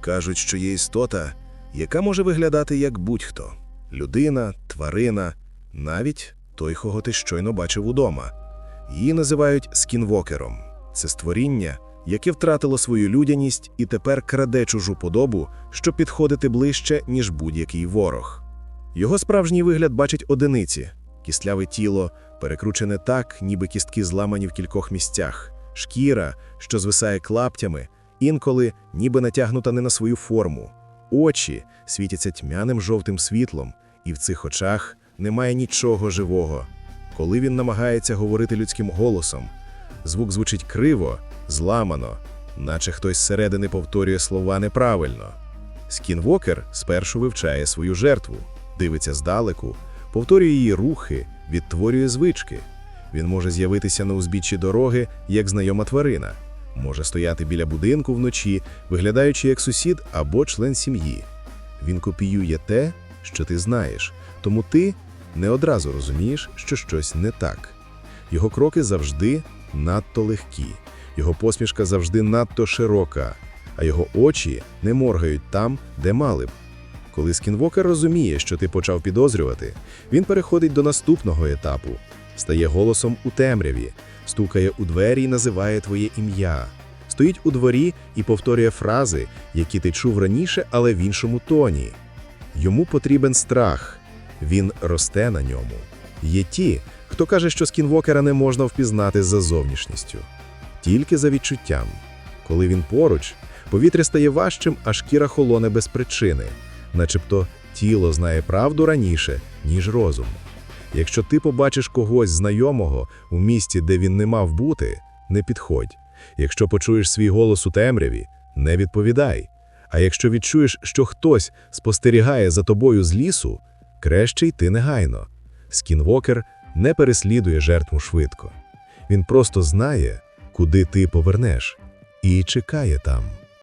Кажуть, що є істота, яка може виглядати як будь-хто людина, тварина, навіть той, кого ти щойно бачив удома. Її називають скінвокером. Це створіння, яке втратило свою людяність і тепер краде чужу подобу, щоб підходити ближче, ніж будь-який ворог. Його справжній вигляд бачать одиниці кістляве тіло, перекручене так, ніби кістки зламані в кількох місцях, шкіра, що звисає клаптями, інколи ніби натягнута не на свою форму. Очі світяться тьмяним жовтим світлом, і в цих очах немає нічого живого. Коли він намагається говорити людським голосом, звук звучить криво, зламано, наче хтось зсередини повторює слова неправильно. Скінвокер спершу вивчає свою жертву, дивиться здалеку, повторює її рухи, відтворює звички. Він може з'явитися на узбіччі дороги, як знайома тварина, може стояти біля будинку вночі, виглядаючи як сусід або член сім'ї. Він копіює те, що ти знаєш, тому ти не одразу розумієш, що щось не так. Його кроки завжди надто легкі, його посмішка завжди надто широка, а його очі не моргають там, де мали б. Коли Скінвокер розуміє, що ти почав підозрювати, він переходить до наступного етапу, стає голосом у темряві, стукає у двері і називає твоє ім'я, стоїть у дворі і повторює фрази, які ти чув раніше, але в іншому тоні. Йому потрібен страх, він росте на ньому. Є ті, хто каже, що скінвокера не можна впізнати за зовнішністю, тільки за відчуттям. Коли він поруч, повітря стає важчим, а шкіра холоне без причини, начебто тіло знає правду раніше, ніж розум. Якщо ти побачиш когось знайомого у місті, де він не мав бути, не підходь. Якщо почуєш свій голос у темряві, не відповідай. А якщо відчуєш, що хтось спостерігає за тобою з лісу, краще йти негайно. Скінвокер не переслідує жертву швидко. Він просто знає, куди ти повернеш, і чекає там.